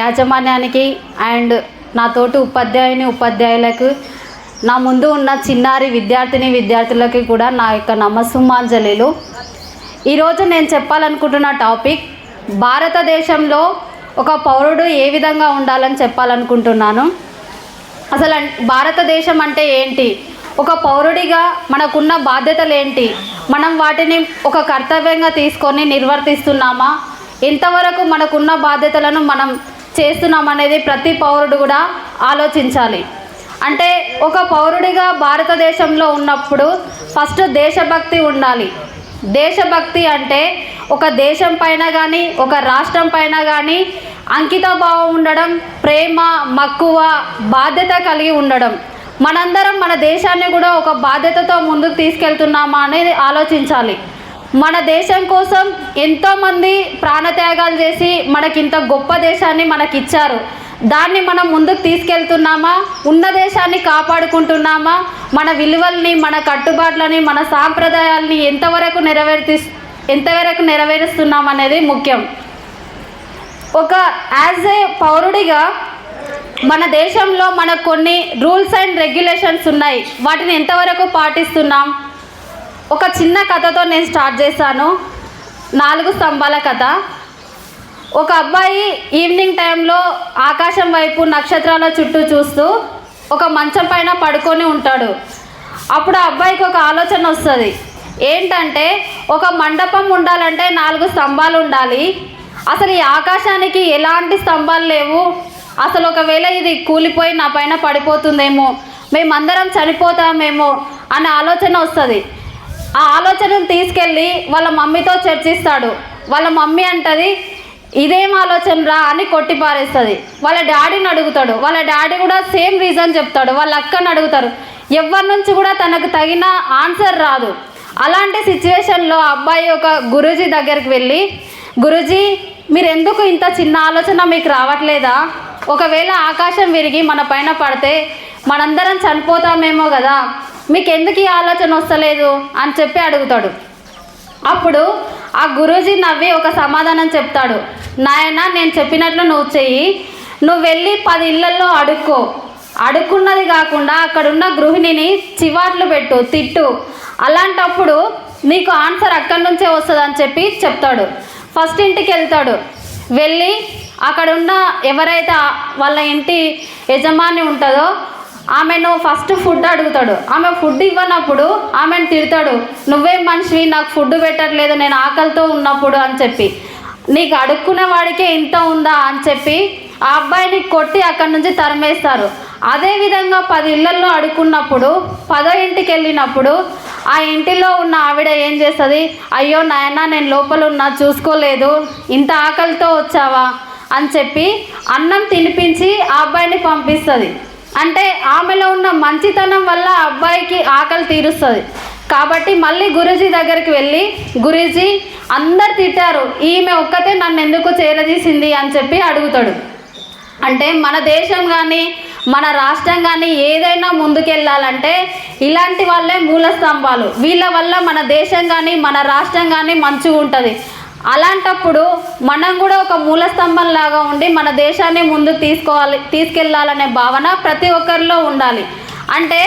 యాజమాన్యానికి అండ్ నా తోటి ఉపాధ్యాయుని ఉపాధ్యాయులకు నా ముందు ఉన్న చిన్నారి విద్యార్థిని విద్యార్థులకి కూడా నా యొక్క నమస్సుమాంజలిలు. ఈరోజు నేను చెప్పాలనుకుంటున్న టాపిక్ భారతదేశంలో ఒక పౌరుడు ఏ విధంగా ఉండాలని చెప్పాలనుకుంటున్నాను. అసలు భారతదేశం అంటే ఏంటి? ఒక పౌరుడిగా మనకున్న బాధ్యతలు ఏంటి మనం వాటిని ఒక కర్తవ్యంగా తీసుకొని నిర్వర్తిస్తున్నామా? ఎంతవరకు మనకున్న బాధ్యతలను మనం చేస్తున్నాం అనేది ప్రతి పౌరుడు కూడా ఆలోచించాలి. అంటే ఒక పౌరుడిగా భారతదేశంలో ఉన్నప్పుడు ఫస్ట్ దేశభక్తి ఉండాలి. దేశభక్తి అంటే ఒక దేశం పైన కానీ ఒక రాష్ట్రం పైన కానీ అంకితభావం ఉండడం ప్రేమ మక్కువ బాధ్యత కలిగి ఉండడం. మనందరం మన దేశాన్ని కూడా ఒక బాధ్యతతో ముందుకు తీసుకెళ్తున్నామా అనేది ఆలోచించాలి. మన దేశం కోసం ఎంతోమంది ప్రాణత్యాగాలు చేసి మనకి ఇంత గొప్ప దేశాన్ని మనకి ఇచ్చారు దాన్ని మనం ముందుకు తీసుకెళ్తున్నామా? ఉన్న దేశాన్ని కాపాడుకుంటున్నామా? మన విలువల్ని మన కట్టుబాట్లని మన సాంప్రదాయాల్ని ఎంతవరకు నెరవేర్తి ఎంతవరకు నెరవేరుస్తున్నాం అనేది ముఖ్యం. ఒక యాజ్ ఏ పౌరుడిగా మన దేశంలో మనకు కొన్ని రూల్స్ అండ్ రెగ్యులేషన్స్ ఉన్నాయి. వాటిని ఎంతవరకు పాటిస్తున్నాం? ఒక చిన్న కథతో నేను స్టార్ట్ చేశాను. నాలుగు స్తంభాల కథ. ఒక అబ్బాయి ఈవినింగ్ టైంలో ఆకాశం వైపు నక్షత్రాల చుట్టూ చూస్తూ ఒక మంచం పైన పడుకొని ఉంటాడు. అప్పుడు ఆ అబ్బాయికి ఒక ఆలోచన వస్తుంది. ఏంటంటే ఒక మండపం ఉండాలంటే నాలుగు స్తంభాలు ఉండాలి. అసలు ఈ ఆకాశానికి ఎలాంటి స్తంభాలు లేవు? అసలు ఒకవేళ ఇది కూలిపోయి నా పైన పడిపోతుందేమో? మేమందరం చనిపోతామేమో? అనే ఆలోచన వస్తుంది. ఆ ఆలోచనను తీసుకెళ్ళి వాళ్ళ మమ్మీతో చర్చిస్తాడు. వాళ్ళ మమ్మీ అంటది ఇదేం ఆలోచన రా అని కొట్టి పారేస్తుంది. వాళ్ళ డాడీని అడుగుతాడు. వాళ్ళ డాడీ కూడా సేమ్ రీజన్ చెప్తాడు. వాళ్ళ అక్కని అడుగుతారు. ఎవరి నుంచి కూడా తనకు తగిన ఆన్సర్ రాదు. అలాంటి సిచ్యువేషన్లో అబ్బాయి ఒక గురూజీ దగ్గరికి వెళ్ళి గురూజీ మీరు ఎందుకు ఇంత చిన్న ఆలోచన మీకు రావట్లేదా? ఒకవేళ ఆకాశం విరిగి మన పైన పడితే మనందరం చనిపోతామేమో కదా. మీకు ఎందుకు ఈ ఆలోచన వస్తలేదు? అని చెప్పి అడుగుతాడు. అప్పుడు ఆ గురూజీ నవ్వి ఒక సమాధానం చెప్తాడు. నాయన నేను చెప్పినట్లు నువ్వు చెయ్యి. నువ్వు వెళ్ళి పది ఇళ్ళల్లో అడుక్కో. అడుక్కున్నది కాకుండా అక్కడున్న గృహిణిని చివాట్లు పెట్టు తిట్టు. అలాంటప్పుడు నీకు ఆన్సర్ అక్కడి నుంచే వస్తుంది అని చెప్పి చెప్తాడు. ఫస్ట్ ఇంటికి వెళ్తాడు. వెళ్ళి అక్కడున్న ఎవరైతే వాళ్ళ ఇంటి యజమాని ఉంటుందో ఆమెను ఫస్ట్ ఫుడ్ అడుగుతాడు. ఆమె ఫుడ్ ఇవ్వనప్పుడు ఆమెను తిడతాడు. నువ్వేం మనిషివి నాకు ఫుడ్ పెట్టట్లేదు నేను ఆకలితో ఉన్నప్పుడు అని చెప్పి. నీకు అడుక్కునే వాడికే ఇంత ఉందా? అని చెప్పి ఆ అబ్బాయిని కొట్టి అక్కడి నుంచి తరిమేస్తారు. అదేవిధంగా పది ఇళ్ళలో అడుక్కున్నప్పుడు పదో ఇంటికి వెళ్ళినప్పుడు ఆ ఇంటిలో ఉన్న ఆవిడ ఏం చేస్తుంది? అయ్యో నాయన నేను లోపల ఉన్నా చూసుకోలేదు. ఇంత ఆకలితో వచ్చావా? అని చెప్పి అన్నం తినిపించి ఆ అబ్బాయిని పంపిస్తుంది. అంటే ఆమెలో ఉన్న మంచితనం వల్ల అబ్బాయికి ఆకలి తీరుస్తుంది. కాబట్టి మళ్ళీ గురూజీ దగ్గరికి వెళ్ళి గురూజీ అందరు తిట్టారు ఈమె ఒక్కతే నన్ను ఎందుకు చేరదీసింది అని చెప్పి అడుగుతాడు. అంటే మన దేశం కానీ మన రాష్ట్రం కానీ ఏదైనా ముందుకెళ్ళాలంటే ఇలాంటి వాళ్ళే మూల స్తంభాలు వీళ్ళ వల్ల మన దేశం కానీ మన రాష్ట్రం కానీ మంచిగా ఉంటుంది అలాంటప్పుడు మనం కూడా ఒక మూల స్తంభం లాగా ఉండి మన దేశాన్ని ముందు తీసుకోవాలి తీసుకెళ్ళాలనే భావన ప్రతి ఒక్కరిలో ఉండాలి. అంటే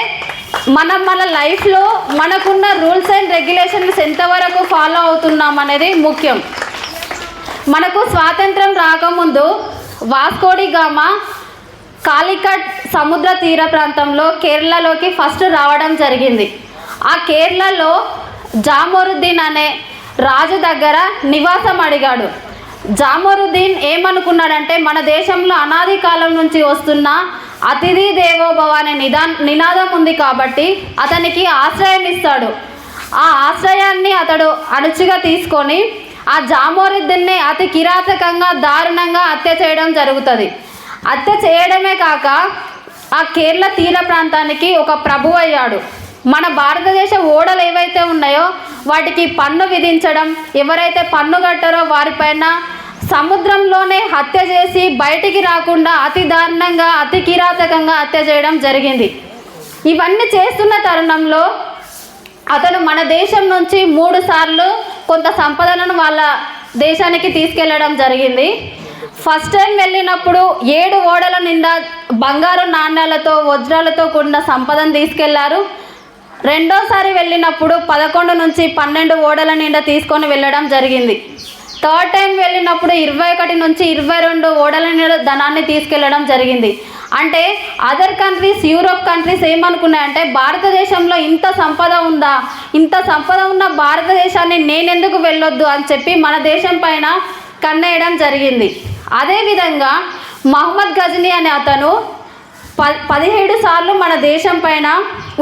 మనం మన లైఫ్లో మనకున్న రూల్స్ అండ్ రెగ్యులేషన్స్ ఎంతవరకు ఫాలో అవుతున్నాం అనేది ముఖ్యం. మనకు స్వాతంత్రం రాకముందు వాస్కోడి గామా కాలికట్ సముద్ర తీర ప్రాంతంలో కేరళలోకి ఫస్ట్ రావడం జరిగింది. ఆ కేరళలో జామోరుద్దీన్ అనే రాజు దగ్గర నివాసం అడిగాడు. జామోరుద్దీన్ ఏమనుకున్నాడంటే మన దేశంలో అనాది కాలం నుంచి వస్తున్న అతిథి దేవోభవ అనే నిదా నినాదం ఉంది కాబట్టి అతనికి ఆశ్రయం ఇస్తాడు. ఆ ఆశ్రయాన్ని అతడు అణుచుగా తీసుకొని ఆ జామోరుద్దీన్ని అతి కిరాతకంగా దారుణంగా హత్య చేయడం జరుగుతుంది. హత్య చేయడమే కాక ఆ కేరళ తీర ప్రాంతానికి ఒక ప్రభు అయ్యాడు మన భారతదేశ ఓడలు ఏవైతే ఉన్నాయో వాటికి పన్ను విధించడం ఎవరైతే పన్ను కట్టారో వారిపైన సముద్రంలోనే హత్య చేసి బయటికి రాకుండా అతి దారుణంగా అతి కిరాతకంగా హత్య చేయడం జరిగింది. ఇవన్నీ చేస్తున్న తరుణంలో అతను మన దేశం నుంచి మూడు సార్లు కొంత సంపదలను వాళ్ళ దేశానికి తీసుకెళ్ళడం జరిగింది. ఫస్ట్ టైం వెళ్ళినప్పుడు ఏడు ఓడల నిండా బంగారు నాణ్యాలతో వజ్రాలతో కూడిన సంపదను తీసుకెళ్ళారు. రెండోసారి వెళ్ళినప్పుడు పదకొండు నుంచి పన్నెండు ఓడల నిండా తీసుకొని వెళ్ళడం జరిగింది. థర్డ్ టైం వెళ్ళినప్పుడు ఇరవై ఒకటి నుంచి ఇరవై రెండు ఓడల నిండా ధనాన్ని తీసుకెళ్ళడం జరిగింది. అంటే అదర్ కంట్రీస్ యూరోప్ కంట్రీస్ ఏమనుకున్నాయంటే భారతదేశంలో ఇంత సంపద ఉందా? ఇంత సంపద ఉన్న భారతదేశాన్ని నేనెందుకు వెళ్ళొద్దు అని చెప్పి మన దేశం పైన కన్నేయడం జరిగింది. అదేవిధంగా మహమ్మద్ గజనీ అనే అతను ప పదిహేడు సార్లు మన దేశం పైన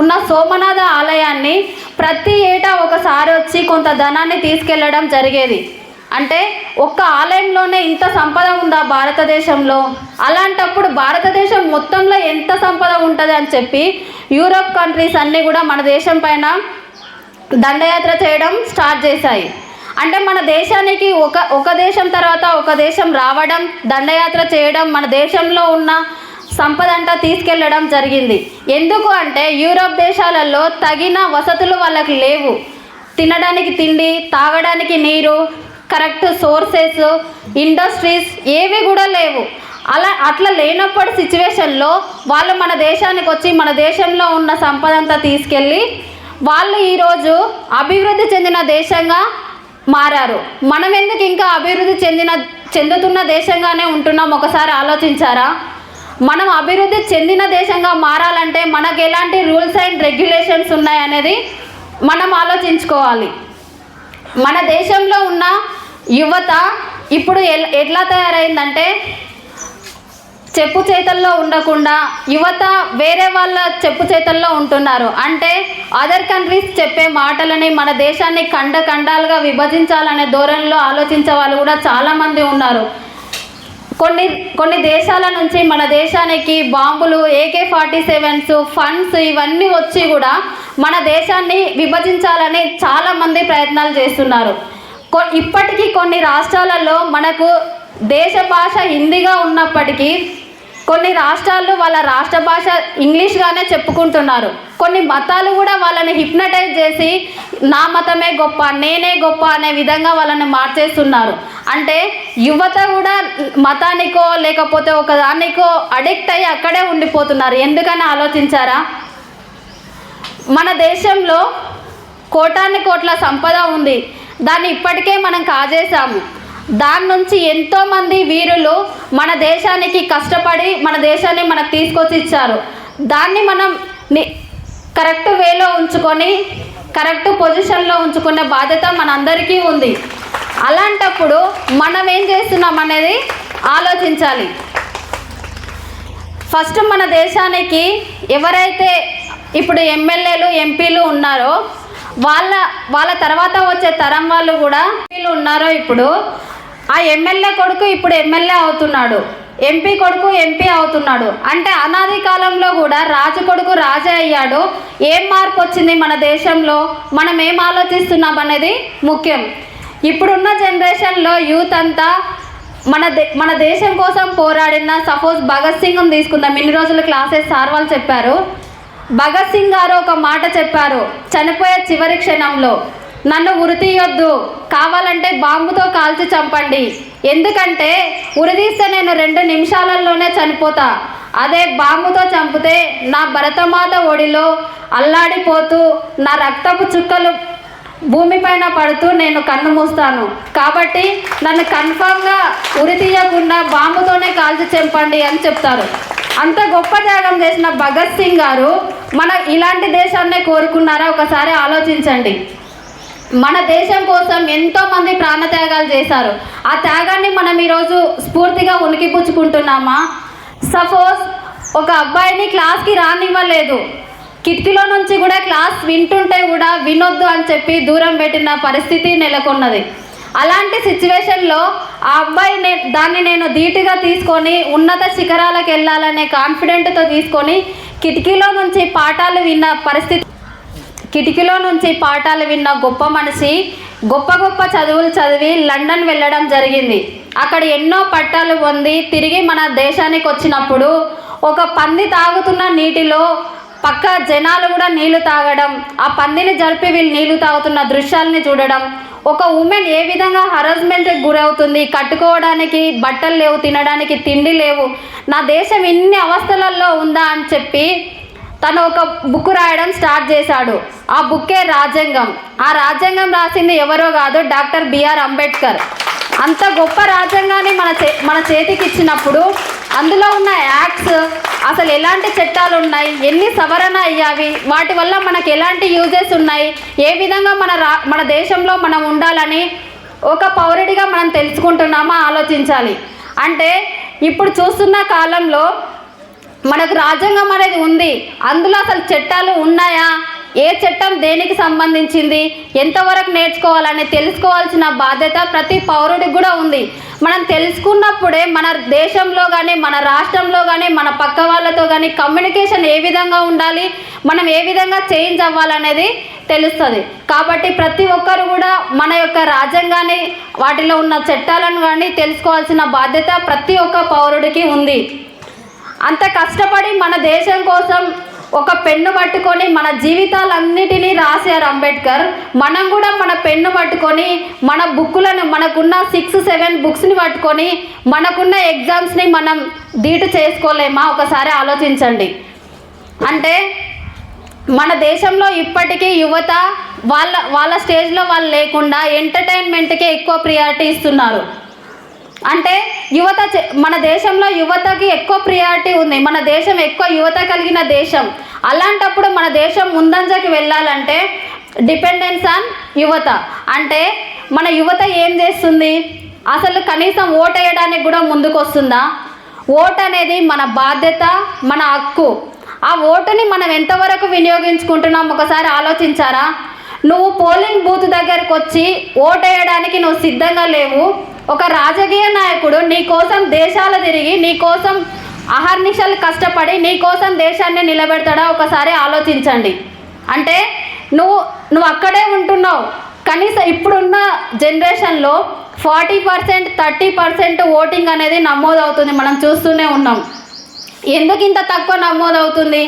ఉన్న సోమనాథ ఆలయాన్ని ప్రతి ఏటా ఒకసారి వచ్చి కొంత ధనాన్ని తీసుకెళ్ళడం జరిగేది. అంటే ఒక్క ఆలయంలోనే ఇంత సంపద ఉందా భారతదేశంలో? అలాంటప్పుడు భారతదేశం మొత్తంలో ఎంత సంపద ఉంటుంది అని చెప్పి యూరోప్ కంట్రీస్ అన్నీ కూడా మన దేశం పైన దండయాత్ర చేయడం స్టార్ట్ చేశాయి. అంటే మన దేశానికి ఒక ఒక దేశం తర్వాత ఒక దేశం రావడం దండయాత్ర చేయడం మన దేశంలో ఉన్న సంపద అంతా తీసుకెళ్ళడం జరిగింది. ఎందుకు అంటే యూరోప్ దేశాలలో తగిన వసతులు వాళ్ళకి లేవు. తినడానికి తిండి తాగడానికి నీరు కరెక్ట్ సోర్సెస్ ఇండస్ట్రీస్ ఏవి కూడా లేవు. అలా అట్లా లేనప్పటి సిచ్యువేషన్లో వాళ్ళు మన దేశానికి వచ్చి మన దేశంలో ఉన్న సంపద అంతా తీసుకెళ్ళి వాళ్ళు ఈరోజు అభివృద్ధి చెందిన దేశంగా మారారు. మనం ఎందుకు ఇంకా అభివృద్ధి చెందిన చెందుతున్న దేశంగానే ఉంటున్నాం? ఒకసారి ఆలోచించారా? మనం అభివృద్ధి చెందిన దేశంగా మారాలంటే మనకు ఎలాంటి రూల్స్ అండ్ రెగ్యులేషన్స్ ఉన్నాయనేది మనం ఆలోచించుకోవాలి. మన దేశంలో ఉన్న యువత ఇప్పుడు ఎట్లా తయారైందంటే చెప్పు చేతల్లో ఉండకుండా యువత వేరే వాళ్ళ చెప్పు చేతల్లో ఉంటున్నారు. అంటే అదర్ కంట్రీస్ చెప్పే మాటలని మన దేశాన్ని ఖండ ఖండాలుగా విభజించాలనే ధోరణిలో ఆలోచించే వాళ్ళు కూడా చాలామంది ఉన్నారు. కొన్ని కొన్ని దేశాల నుంచి మన దేశానికి బాంబులు ఏకే ఫార్టీ సెవెన్స్ ఫండ్స్ ఇవన్నీ వచ్చి కూడా మన దేశాన్ని విభజించాలని చాలామంది ప్రయత్నాలు చేస్తున్నారు. కొ ఇప్పటికీ కొన్ని రాష్ట్రాలలో మనకు దేశ భాష హిందీగా ఉన్నప్పటికీ కొన్ని రాష్ట్రాల్లో వాళ్ళ రాష్ట్ర భాష ఇంగ్లీష్గానే చెప్పుకుంటున్నారు. కొన్ని మతాలు కూడా వాళ్ళని హిప్నటైజ్ చేసి నా మతమే గొప్ప నేనే గొప్ప అనే విధంగా వాళ్ళని మార్చేస్తున్నారు. అంటే యువత కూడా మతానికో లేకపోతే ఒక దానికో అడిక్ట్ అయ్యి అక్కడే ఉండిపోతున్నారు. ఎందుకని ఆలోచించారా? మన దేశంలో కోటాన్ని కోట్ల సంపద ఉంది. దాన్ని ఇప్పటికే మనం కాజేశాము. దాని నుంచి ఎంతోమంది వీరులు మన దేశానికి కష్టపడి మన దేశాన్ని మనకు తీసుకొచ్చి ఇచ్చారు దాన్ని మనం కరెక్ట్ వేలో ఉంచుకొని కరెక్ట్ పొజిషన్లో ఉంచుకునే బాధ్యత మనందరికీ ఉంది. అలాంటప్పుడు మనం ఏం చేస్తున్నాం అనేది ఆలోచించాలి. ఫస్ట్ మన దేశానికి ఎవరైతే ఇప్పుడు ఎమ్మెల్యేలు ఎంపీలు ఉన్నారో వాళ్ళ వాళ్ళ తర్వాత వచ్చే తరం వాళ్ళు కూడా ఎంపీలు ఉన్నారో ఇప్పుడు ఆ ఎమ్మెల్యే కొడుకు ఇప్పుడు ఎమ్మెల్యే అవుతున్నాడు. ఎంపీ కొడుకు ఎంపీ అవుతున్నాడు. అంటే అనాది కాలంలో కూడా రాజు కొడుకు రాజే అయ్యాడు. ఏం మార్పు వచ్చింది మన దేశంలో? మనం ఏం ఆలోచిస్తున్నాం అనేది ముఖ్యం. ఇప్పుడున్న జనరేషన్లో యూత్ అంతా మన దే మన దేశం కోసం పోరాడిన సపోజ్ భగత్ సింగ్ని తీసుకుందాం. ఇన్ని రోజులు క్లాసెస్ సార్ వాళ్ళు చెప్పారు. భగత్ సింగ్ గారు ఒక మాట చెప్పారు. చనిపోయే చివరి క్షణంలో. నన్ను ఉరితీయొద్దు. కావాలంటే బాంబుతో కాల్చి చంపండి. ఎందుకంటే ఉరిదీస్తే నేను రెండు నిమిషాలలోనే చనిపోతా. అదే బాంబుతో చంపితే నా భరతమాత ఒడిలో అల్లాడిపోతూ నా రక్తపు చుక్కలు భూమిపైన పడుతూ నేను కన్ను మూస్తాను. కాబట్టి నన్ను కన్ఫామ్గా ఉరి తీయకుండా బాంబుతోనే కాల్చి చంపండి అని చెప్తారు. అంత గొప్ప త్యాగం చేసిన భగత్ సింగ్ గారు మన ఇలాంటి దేశాన్నే కోరుకున్నారా? ఒకసారి ఆలోచించండి. మన దేశం కోసం ఎంతో మంది ప్రాణత్యాగాలు చేశారు. ఆ త్యాగాన్ని మనం ఈరోజు స్ఫూర్తిగా ఉనికిపుచ్చుకుంటున్నామా? సపోజ్ ఒక అబ్బాయిని క్లాస్కి రానివ్వలేదు. కిటికీలో నుంచి కూడా క్లాస్ వింటుంటే కూడా వినొద్దు అని చెప్పి దూరం పెట్టిన పరిస్థితి నెలకొన్నది. అలాంటి సిచ్యువేషన్లో ఆ అబ్బాయి నే దాన్ని నేను ధీటుగా తీసుకొని ఉన్నత శిఖరాలకు వెళ్ళాలనే కాన్ఫిడెంట్తో తీసుకొని కిటికీలో నుంచి పాఠాలు విన్న పరిస్థితి కిటికీలో నుంచి పాఠాలు విన్న గొప్ప మనిషి గొప్ప గొప్ప చదువులు చదివి లండన్ వెళ్ళడం జరిగింది. అక్కడ ఎన్నో పట్టాలు పొంది తిరిగి మన దేశానికి వచ్చినప్పుడు ఒక పంది తాగుతున్న నీటిలో పక్క జనాలు కూడా నీళ్ళు తాగడం ఆ పందిని జరిపి వీళ్ళు నీళ్ళు తాగుతున్న దృశ్యాలని చూడడం ఒక ఉమెన్ ఏ విధంగా హరాస్మెంట్కి గురవుతుంది కట్టుకోవడానికి బట్టలు లేవు తినడానికి తిండి లేవు నా దేశం ఇన్ని అవస్థలలో ఉందా అని చెప్పి తను ఒక బుక్ రాయడం స్టార్ట్ చేశాడు. ఆ బుక్కే రాజ్యాంగం. ఆ రాజ్యాంగం రాసింది ఎవరో కాదు డాక్టర్ బిఆర్ అంబేద్కర్. అంత గొప్ప రాజ్యాంగాన్ని మన చే మన చేతికి ఇచ్చినప్పుడు అందులో ఉన్న యాక్ట్స్ అసలు ఎలాంటి చట్టాలు ఉన్నాయి? ఎన్ని సవరణ అయ్యావి? వాటి వల్ల మనకు ఎలాంటి యూజెస్ ఉన్నాయి? ఏ విధంగా మన రా మన దేశంలో మనం ఉండాలని ఒక పౌరుడిగా మనం తెలుసుకుంటున్నామా? ఆలోచించాలి. అంటే ఇప్పుడు చూస్తున్న కాలంలో మనకు రాజ్యాంగం అనేది ఉంది. అందులో అసలు చట్టాలు ఉన్నాయా? ఏ చట్టం దేనికి సంబంధించింది? ఎంతవరకు నేర్చుకోవాలని తెలుసుకోవాల్సిన బాధ్యత ప్రతి పౌరుడికి కూడా ఉంది. మనం తెలుసుకున్నప్పుడే మన దేశంలో కానీ మన రాష్ట్రంలో కానీ మన పక్క వాళ్ళతో కానీ కమ్యూనికేషన్ ఏ విధంగా ఉండాలి? మనం ఏ విధంగా చేంజ్ అవ్వాలనేది తెలుస్తుంది. కాబట్టి ప్రతి ఒక్కరు కూడా మన యొక్క రాజ్యాంగాన్ని వాటిలో ఉన్న చట్టాలను కానీ తెలుసుకోవాల్సిన బాధ్యత ప్రతి ఒక్క పౌరుడికి ఉంది. అంత కష్టపడి మన దేశం కోసం ఒక పెన్ను పట్టుకొని మన జీవితాలన్నిటినీ రాశారు అంబేద్కర్. మనం కూడా మన పెన్ను పట్టుకొని మన బుక్కులను మనకున్న సిక్స్ సెవెన్ బుక్స్ని పట్టుకొని మనకున్న ఎగ్జామ్స్ని మనం డీటు చేసుకోలేమా? ఒకసారి ఆలోచించండి. అంటే మన దేశంలో ఇప్పటికీ యువత వాళ్ళ వాళ్ళ స్టేజ్లో వాళ్ళు లేకుండా ఎంటర్టైన్మెంట్కే ఎక్కువ ప్రియారిటీ ఇస్తున్నారు. అంటే యువత చే- మన దేశంలో యువతకి ఎక్కువ ప్రియారిటీ ఉంది. మన దేశం ఎక్కువ యువత కలిగిన దేశం. అలాంటప్పుడు మన దేశం ముందంజకి వెళ్ళాలంటే డిపెండెన్స్ ఆన్ యువత. అంటే మన యువత ఏం చేస్తుంది? అసలు కనీసం ఓట్ వేయడానికి కూడా ముందుకు వస్తుందా ఓటు అనేది మన బాధ్యత మన హక్కు. ఆ ఓటుని మనం ఎంతవరకు వినియోగించుకుంటున్నాం? ఒకసారి ఆలోచించారా? నువ్వు పోలింగ్ బూత్ దగ్గరకు వచ్చి ఓటేయడానికి నువ్వు సిద్ధంగా లేవు. ఒక రాజకీయ నాయకుడు నీ కోసం దేశాలు తిరిగి నీ కోసం అహర్నిశలు కష్టపడి నీ కోసం దేశాన్ని నిలబెడతాడా? ఒకసారి ఆలోచించండి. అంటే నువ్వు నువ్వు అక్కడే ఉంటున్నావు. కనీసం ఇప్పుడున్న జనరేషన్లో forty percent thirty percent voting అనేది నమోదవుతుంది. మనం చూస్తూనే ఉన్నాం. ఎందుకు ఇంత తక్కువ నమోదవుతుంది?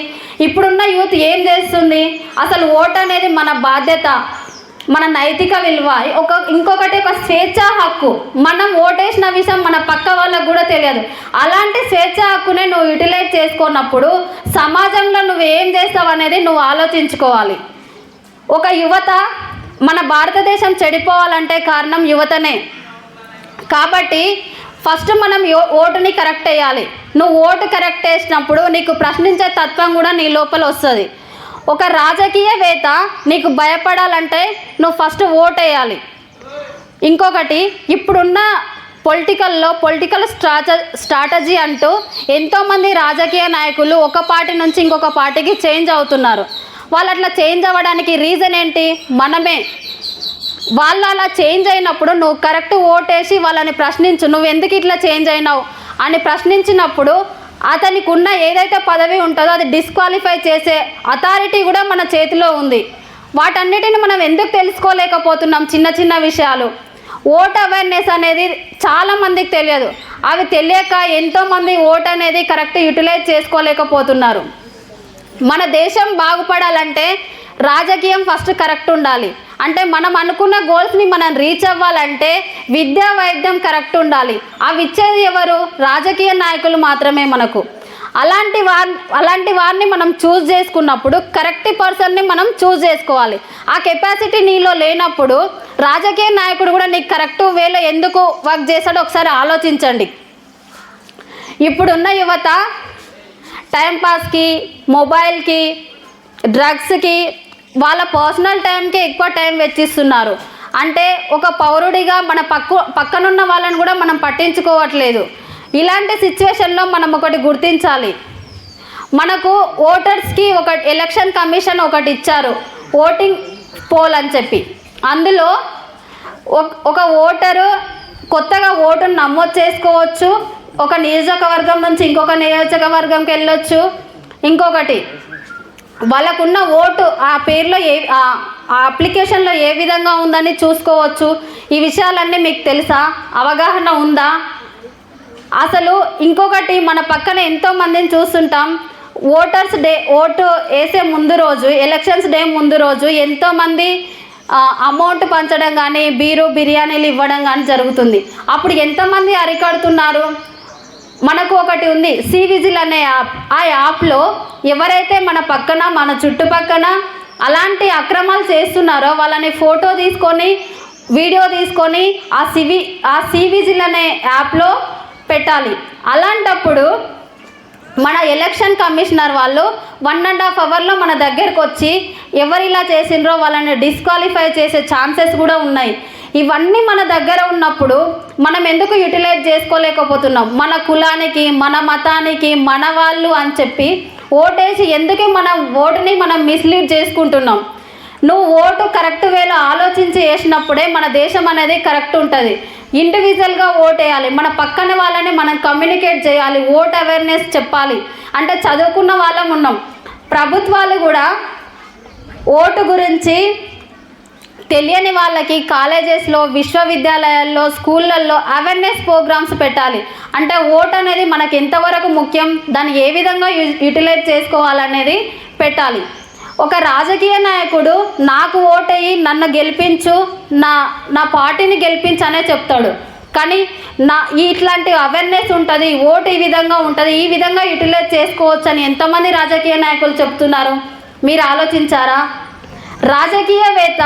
ఇప్పుడున్న యూత్ ఏం చేస్తుంది? అసలు ఓట్ అనేది మన బాధ్యత. మన నైతిక విలువ ఒక ఇంకొకటి ఒక స్వేచ్ఛా హక్కు. మనం ఓటేసిన విషయం మన పక్క వాళ్ళకు కూడా తెలియదు. అలాంటి స్వేచ్ఛా హక్కునే నువ్వు యూటిలైజ్ చేసుకున్నప్పుడు సమాజంలో నువ్వు ఏం చేస్తావు అనేది నువ్వు ఆలోచించుకోవాలి. ఒక యువత మన భారతదేశం చెడిపోవాలంటే కారణం యువతనే. కాబట్టి ఫస్ట్ మనం ఓటుని కరెక్ట్ వేయాలి నువ్వు ఓటు కరెక్ట్ వేసినప్పుడు నీకు ప్రశ్నించే తత్వం కూడా నీ లోపల వస్తుంది. ఒక రాజకీయవేత్త నీకు భయపడాలంటే నువ్వు ఫస్ట్ ఓట్ వేయాలి ఇంకొకటి ఇప్పుడున్న పొలిటికల్లో పొలిటికల్ స్ట్రాట స్ట్రాటజీ అంటూ ఎంతోమంది రాజకీయ నాయకులు ఒక పార్టీ నుంచి ఇంకొక పార్టీకి చేంజ్ అవుతున్నారు. వాళ్ళు అట్లా చేంజ్ అవ్వడానికి రీజన్ ఏంటి? మనమే. వాళ్ళు అలా చేంజ్ అయినప్పుడు నువ్వు కరెక్ట్ ఓటేసి వాళ్ళని ప్రశ్నించు. నువ్వు ఎందుకు ఇట్లా చేంజ్ అయినావు? అని ప్రశ్నించినప్పుడు అతనికి ఉన్న ఏదైతే పదవి ఉంటుందో అది డిస్క్వాలిఫై చేసే అథారిటీ కూడా మన చేతిలో ఉంది. వాటన్నిటిని మనం ఎందుకు తెలుసుకోలేకపోతున్నాం? చిన్న చిన్న విషయాలు. ఓట్ అవేర్నెస్ అనేది చాలా మందికి తెలియదు. అవి తెలియక ఎంతోమంది ఓట్ అనేది కరెక్ట్ యూటిలైజ్ చేసుకోలేకపోతున్నారు. మన దేశం బాగుపడాలంటే రాజకీయం ఫస్ట్ కరెక్ట్ ఉండాలి. అంటే మనం అనుకున్న గోల్స్ని మనం రీచ్ అవ్వాలంటే విద్యా వైద్యం కరెక్ట్ ఉండాలి. అవి ఇచ్చేది ఎవరు? రాజకీయ నాయకులు మాత్రమే మనకు. అలాంటి వారి అలాంటి వారిని మనం చూస్ చేసుకున్నప్పుడు కరెక్ట్ పర్సన్ని మనం చూస్ చేసుకోవాలి. ఆ కెపాసిటీ నీలో లేనప్పుడు రాజకీయ నాయకుడు కూడా నీకు కరెక్ట్ వేలో ఎందుకు వర్క్ చేస్తాడో ఒకసారి ఆలోచించండి. ఇప్పుడున్న యువత టైంపాస్కి మొబైల్కి డ్రగ్స్కి వాళ్ళ పర్సనల్ టైంకి ఎక్కువ టైం వెచ్చిస్తున్నారు. అంటే ఒక పౌరుడిగా మన పక్క పక్కనున్న వాళ్ళని కూడా మనం పట్టించుకోవట్లేదు. ఇలాంటి సిచ్యువేషన్లో మనం ఒకటి గుర్తించాలి. మనకు ఓటర్స్కి ఒక ఎలక్షన్ కమిషన్ ఒకటి ఇచ్చారు. ఓటింగ్ పోల్ అని చెప్పి. అందులో ఒక- ఒక ఓటరు కొత్తగా ఓటును నమోదు చేసుకోవచ్చు. ఒక నియోజకవర్గం నుంచి ఇంకొక నియోజకవర్గంకి వెళ్ళొచ్చు. ఇంకొకటి వాళ్ళకున్న ఓటు ఆ పేరులో ఏ ఆ అప్లికేషన్లో ఏ విధంగా ఉందని చూసుకోవచ్చు. ఈ విషయాలన్నీ మీకు తెలుసా? అవగాహన ఉందా? అసలు ఇంకొకటి మన పక్కన ఎంతో మందిని చూస్తుంటాం. ఓటర్స్ డే ఓటు వేసే ముందు రోజు ఎలక్షన్స్ డే ముందు రోజు ఎంతోమంది అమౌంట్ పంచడం కానీ బీరు బిర్యానీలు ఇవ్వడం కానీ జరుగుతుంది. అప్పుడు ఎంతమంది అరికడుతున్నారు? మనకు ఒకటి ఉంది. సి విజిల్ అనే యాప్. ఆ యాప్లో ఎవరైతే మన పక్కన మన చుట్టుపక్కన అలాంటి అక్రమాలు చేస్తున్నారో వాళ్ళని ఫోటో తీసుకొని వీడియో తీసుకొని ఆ సివి ఆ సీ విజిల్ అనే యాప్లో పెట్టాలి. అలాంటప్పుడు మన ఎలక్షన్ కమిషనర్ వాళ్ళు వన్ అండ్ హాఫ్ అవర్లో మన దగ్గరకు వచ్చి ఎవరు ఇలా చేసిండ్రో వాళ్ళని డిస్క్వాలిఫై చేసే ఛాన్సెస్ కూడా ఉన్నాయి. ఇవన్నీ మన దగ్గర ఉన్నప్పుడు మనం ఎందుకు యూటిలైజ్ చేసుకోలేకపోతున్నాం? మన కులానికి మన మతానికి మన వాళ్ళు అని చెప్పి ఓటేసి ఎందుకు మన ఓటుని మనం మిస్లీడ్ చేసుకుంటున్నాం? నువ్వు ఓటు కరెక్ట్ వేలో ఆలోచించి వేసినప్పుడే మన దేశం అనేది కరెక్ట్ ఉంటుంది. ఇండివిజువల్గా ఓట్ వేయాలి మన పక్కన వాళ్ళని మనం కమ్యూనికేట్ చేయాలి. ఓట్ అవేర్నెస్ చెప్పాలి. అంటే చదువుకున్న వాళ్ళం ఉన్నాం. ప్రభుత్వాలు కూడా ఓటు గురించి తెలియని వాళ్ళకి కాలేజెస్లో విశ్వవిద్యాలయాల్లో స్కూళ్ళల్లో అవేర్నెస్ ప్రోగ్రామ్స్ పెట్టాలి. అంటే ఓట్ అనేది మనకి ఎంతవరకు ముఖ్యం దాన్ని ఏ విధంగా యూటిలైజ్ చేసుకోవాలనేది పెట్టాలి. ఒక రాజకీయ నాయకుడు నాకు ఓటేయి నన్ను గెలిపించు నా నా పార్టీని గెలిపించు అనే చెప్తాడు. కానీ నా ఇట్లాంటి అవేర్నెస్ ఉంటుంది ఓటు ఈ విధంగా ఉంటుంది ఈ విధంగా యూటిలైజ్ చేసుకోవచ్చు అని ఎంతమంది రాజకీయ నాయకులు చెప్తున్నారు? మీరు ఆలోచించారా? రాజకీయవేత్త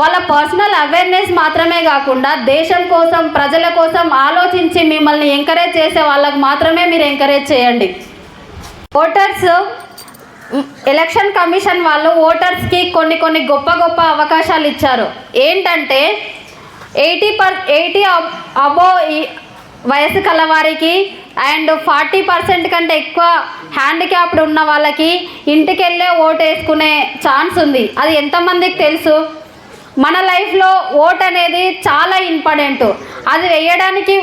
వాళ్ళ పర్సనల్ అవేర్నెస్ మాత్రమే కాకుండా దేశం కోసం ప్రజల కోసం ఆలోచించి మిమ్మల్ని ఎంకరేజ్ చేసే వాళ్ళకి మాత్రమే మీరు ఎంకరేజ్ చేయండి. ఓటర్స్ ఎలక్షన్ కమిషన్ వాళ్ళు ఓటర్స్కి కొన్ని కొన్ని గొప్ప గొప్ప అవకాశాలు ఇచ్చారు. ఏంటంటే ఎయిటీ పర్ ఎయిటీ అబో వయసు కలవారికి అండ్ ఫార్టీ పర్సెంట్ కంటే ఎక్కువ హ్యాండిక్యాప్డ్ ఉన్న వాళ్ళకి ఇంటికి వెళ్ళే ఓటు వేసుకునే ఛాన్స్ ఉంది. అది ఎంతమందికి తెలుసు? మన లైఫ్లో ఓట్ అనేది చాలా ఇంపార్టెంట్ అది వేయడానికి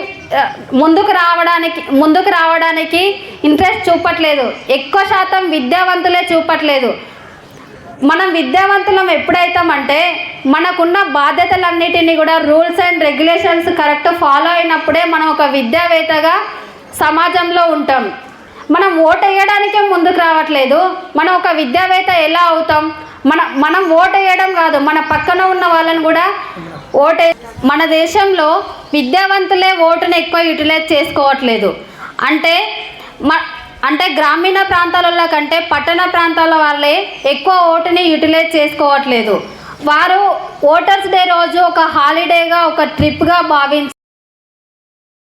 ముందుకు రావడానికి ముందుకు రావడానికి ఇంట్రెస్ట్ చూపట్లేదు. ఎక్కువ శాతం విద్యావంతులే చూపట్లేదు. మనం విద్యావంతులం ఎప్పుడైతామంటే మనకున్న బాధ్యతలన్నిటినీ కూడా rules and regulations correct follow అయినప్పుడే మనం ఒక విద్యావేత్తగా సమాజంలో ఉంటాం. మనం ఓటు వేయడానికే ముందుకు రావట్లేదు. మనం ఒక విద్యావేత్త ఎలా అవుతాం? మన మనం ఓటు వేయడం కాదు మన పక్కన ఉన్న వాళ్ళని కూడా ఓటే మన దేశంలో విద్యావంతులే ఓటును ఎక్కువ యూటిలైజ్ చేసుకోవట్లేదు. అంటే మ అంటే గ్రామీణ ప్రాంతాలలో కంటే పట్టణ ప్రాంతాల వాళ్ళే ఎక్కువ ఓటుని యూటిలైజ్ చేసుకోవట్లేదు. వారు ఓటర్స్ డే రోజు ఒక హాలిడేగా ఒక ట్రిప్గా భావించి